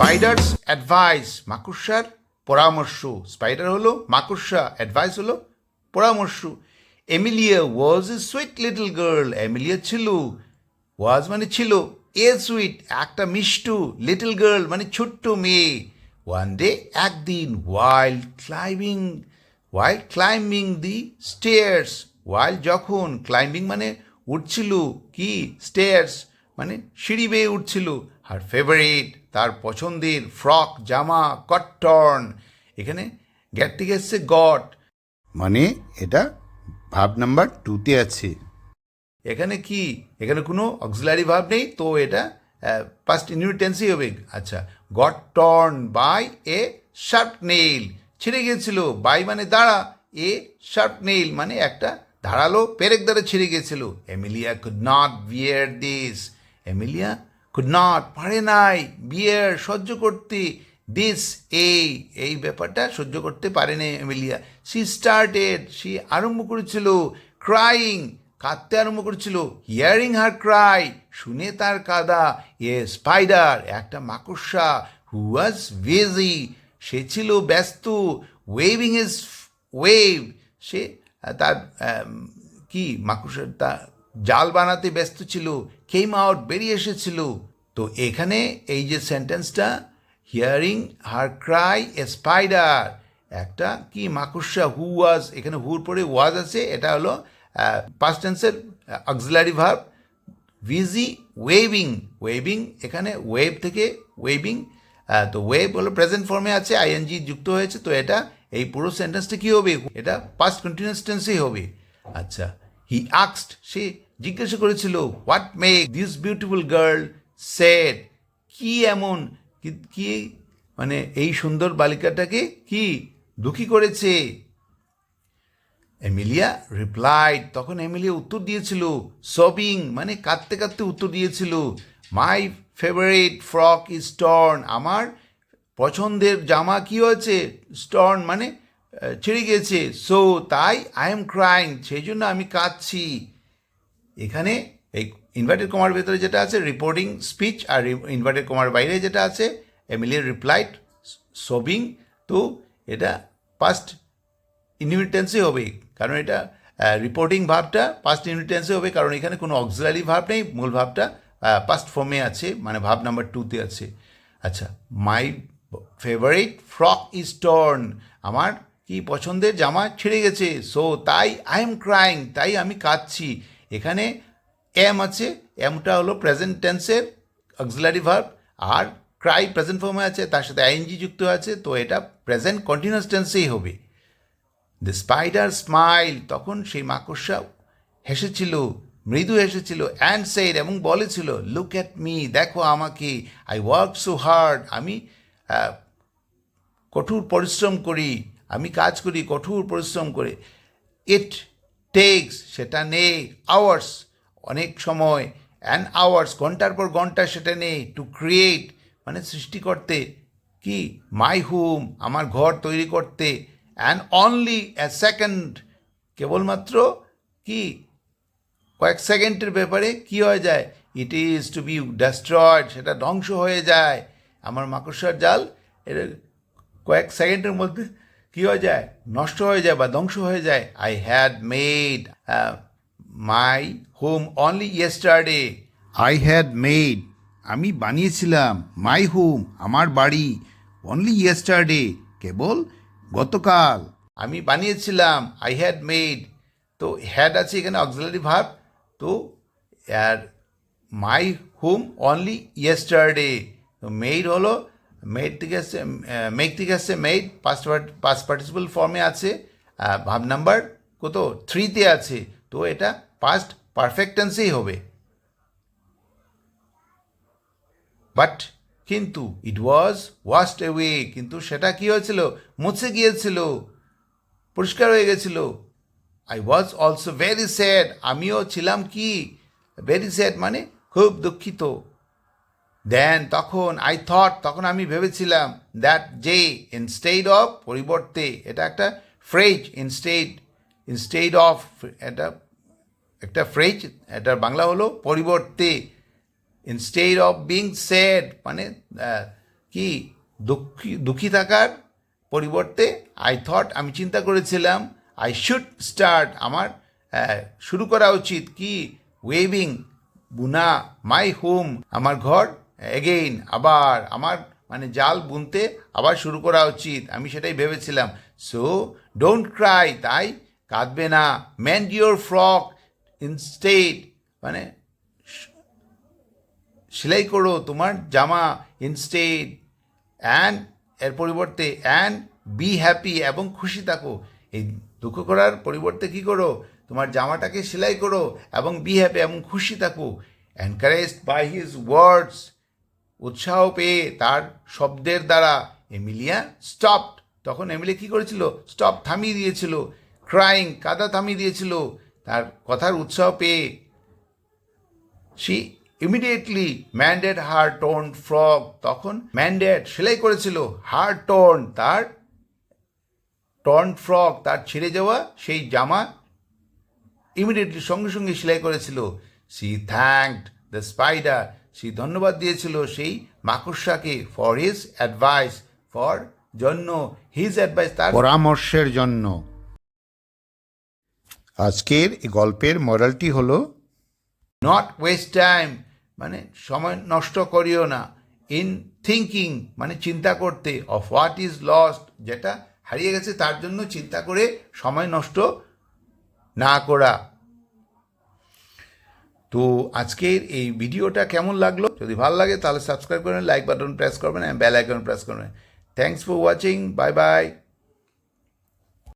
Spider's advice মাকুসার পরামর্শ spider হলো মাকুসা advice হলো পরামর্শ Emilia was a sweet little girl Emilia ছিল ওয়াজ মানে ছিল, এ সুইট একটা মিষ্টু লিটল গার্ল মানে ছোট্ট মেয়ে। ওয়ান ডে একদিন while climbing while climbing the stairs while যখন ক্লাইম্বিং মানে উঠছিল, কি? স্টেয়ার্স মানে সিঁড়ি বেয়ে উঠছিল। আর ফেভারিট তার পছন্দের ফ্রক জামা কটন এখানে গ্যাট এসছে গট মানে এটা ভাব নাম্বার টুতে আছে। এখানে কি? এখানে কোনো অক্সিলারি ভাব নেই, তো এটা ফার্স্ট ইনভিটেন্সই হবে। আচ্ছা got torn by a sharp nail ছিঁড়ে গিয়েছিল বাই মানে দাঁড়া এ শার্প নেইল মানে একটা ধারালো পেরেক দ্বারা ছিঁড়ে গিয়েছিল। Emilia could not bear this Emilia could not পারে নাই বিয়ার সহ্য করতে দিস এই এই ব্যাপারটা সহ্য করতে পারেনি এমিলিয়া। সি স্টার্টেড সি আরম্ভ করেছিল ক্রাইং কাঁদতে আরম্ভ করেছিল হিয়ারিং হার ক্রাই শুনে তার কাদা। এ স্পাইডার একটা মাকড়সা হু ওয়াজ ভেজি সে ছিল ব্যস্ত ওয়েভিং ইজ ওয়েভ সে, তার কি, মাকড়সার তা জাল বানাতে ব্যস্ত ছিল কেম আউট বেরিয়ে এসেছিল। তো এখানে এই যে সেন্টেন্সটা hearing her cry a spider একটা কি মাকড়সা হু ওয়াজ এখানে হুর পরে ওয়াজ আছে, এটা হলো পাস্ট টেন্সের অক্সিলারি ভার্ব ভিজি ওয়েভিং ওয়েভিং এখানে ওয়েভ থেকে ওয়েভিং তো ওয়েভ হলো প্রেজেন্ট ফর্মে আছে আইএনজি যুক্ত হয়েছে, তো এটা, এই পুরো সেন্টেন্সটা কী হবে? এটা পাস্ট কন্টিনিউয়াস টেন্সেই হবে। আচ্ছা হি আক্সড সে জিজ্ঞাসা করেছিল what make this beautiful girl sad কি এমন? কি- মানে এই সুন্দর বালিকাটাকে কি দুঃখী করেছে? এমিলিয়া রিপ্লাইড তখন এমিলিয়া উত্তর দিয়েছিল সবিং মানে কাঁদতে কাঁদতে উত্তর দিয়েছিল my favourite frock is torn আমার পছন্দের জামা কি হয়েছে? স্টর্ন মানে ছিঁড়ে গিয়েছে। সো তাই আই এম ক্রাইং সেই জন্য আমি কাঁদছি। এখানে এই ইনভার্টেড কমার ভেতরে যেটা আছে রিপোর্টিং স্পিচ আর ইনভার্টেড কমার বাইরে যেটা আছে এমিলিয়ার রিপ্লাইড সবিং তো এটা পাস্ট ইনভিটেন্সই হবে। কারণ এটা রিপোর্টিং ভাবটা পাস্ট ইনভিটেন্সই হবে। কারণ এখানে কোনো অক্সিলারি ভাব নেই, মূল ভাবটা পাস্ট ফর্মে আছে মানে ভাব নাম্বার টুতে আছে। আচ্ছা my favourite frock is torn আমার কি পছন্দের জামা ছিঁড়ে গেছে? সো তাই আই এম ক্রাইং তাই আমি কাঁদছি। এখানে এম আছে এমটা হলো প্রেজেন্ট টেন্সের অক্সিলারি ভার্ব আর ক্রাই প্রেজেন্ট ফর্মে আছে, তার সাথে আইএনজি যুক্ত আছে, তো এটা প্রেজেন্ট কন্টিনিউয়াস টেন্সেই হবে। দ্য স্পাইডার স্মাইল তখন সেই মাকড়সা হেসেছিল, মৃদু হেসেছিল অ্যান্ড সেইড এবং বলেছিল লুক অ্যাট মি দেখো আমাকে আই ওয়ার্ক সো হার্ড আমি কঠোর পরিশ্রম করি আমি কাজ করি, কঠোর পরিশ্রম করে। ইট টেক্স সেটা নেই আওয়ার্স অনেক সময় অ্যান আওয়ার্স ঘণ্টার পর ঘণ্টা সেটা নেই টু ক্রিয়েট মানে সৃষ্টি করতে। কি? মাই হোম আমার ঘর তৈরি করতে। অ্যান্ড অনলি অ্যা সেকেন্ড কেবলমাত্র কি? কয়েক সেকেন্ডের ব্যাপারে কি হয়ে যায়? It is to be destroyed সেটা ধ্বংস হয়ে যায়। আমার মাকড়সার জাল এটা কয়েক সেকেন্ডের মধ্যে কি হয়ে যায়? নষ্ট হয়ে যায় বা ধ্বংস হয়ে যায়? I had made my home only yesterday I had made আমি বানিয়েছিলাম মাই হোম আমার বাড়ি অনলি ইয়েস্টারডে কেবল গতকাল। আমি বানিয়েছিলাম আই হ্যাড মেড তো হ্যাড আছে এখানে অক্সিলারি ভাব তো, আর মাই হোম অনলি ইয়েস্টারডে তো মেড হলো মেড থেকে আসছে মেক থেকে আসছে মেড পাস্ট পাস্ট পার্টিসিপাল ফর্মে আছে ভাব নাম্বার কত? থ্রিতে আছে, তো এটা পাস্ট পারফেক্টেন্সেই হবে। বাট কিন্তু ইট ওয়াজ ওয়াস্ট অ্যাওয়ে কিন্তু সেটা কি হয়েছিল? মুছে গিয়েছিল, পরিষ্কার হয়ে গেছিল। I was also very sad আমিও ছিলাম কি? ভেরি স্যাড মানে খুব দুঃখিত। দেন তখন আই থট তখন আমি ভেবেছিলাম দ্যাট যে ইনস্টেড অফ পরিবর্তে, এটা একটা ফ্রেজ ইনস্টেড ইনস্টেড অফ এটা একটা ফ্রেজ এটার বাংলা হলো পরিবর্তে। ইনস্টেড অফ বিং স্যাড মানে কি, দুঃখী দুঃখী থাকার পরিবর্তে আই থট আমি চিন্তা করেছিলাম আই শুড স্টার্ট আমার শুরু করা উচিত কি ওয়েভিং বুনা মাই হোম আমার ঘর এগেইন আবার আমার মানে জাল বুনতে আবার শুরু করা উচিত। আমি সেটাই ভেবেছিলাম। সো ডোন্ট ক্রাই তাই কাঁদবে না। ম্যান্ড ইউর ফ্রক ইনস্টেড মানে সেলাই করো তোমার জামা ইনস্টেড অ্যান্ড এর পরিবর্তে অ্যান্ড বি হ্যাপি এবং খুশি থাকো। এই দুঃখ করার পরিবর্তে কি করো? তোমার জামাটাকে সেলাই করো এবং বি হ্যাপি এবং খুশি থাকো। এনকারেজড বাই হিজ ওয়ার্ডস উৎসাহ পেয়ে তার শব্দের দ্বারা এমিলিয়া স্টপ তখন এমিলি কি করেছিল? স্টপ থামিয়ে দিয়েছিল। ক্রাইং কাদা থামিয়ে দিয়েছিল। তার কথার উৎসাহ পেয়ে she immediately mended her torn frock তখন ম্যান্ডেড সেলাই করেছিল। হার টোন তার টর্ন ফ্রক তার ছিঁড়ে যাওয়া সেই জামা ইমিডিয়েটলি সঙ্গে সঙ্গে সেলাই করেছিল। সি থ্যাঙ্কড দ্য স্পাইডার সে ধন্যবাদ দিয়েছিল সেই মাকড়সাকে ফর হিজ অ্যাডভাইস ফর জন্য হিজ অ্যাডভাইস তার পরামর্শের জন্য। আজকের এই গল্পের মরালটি হলো নট ওয়েস্ট টাইম মানে সময় নষ্ট করিও না ইন থিঙ্কিং মানে চিন্তা করতে অফ হোয়াট ইজ লস্ট যেটা হারিয়ে গেছে তার জন্য চিন্তা করে সময় নষ্ট না করা। তো আজকের এই ভিডিওটা কেমন লাগল? যদি ভালো লাগে তাহলে সাবস্ক্রাইব করবেন লাইক বাটন প্রেস করবেন বেল আইকন প্রেস করবেন। Thanks for watching bye bye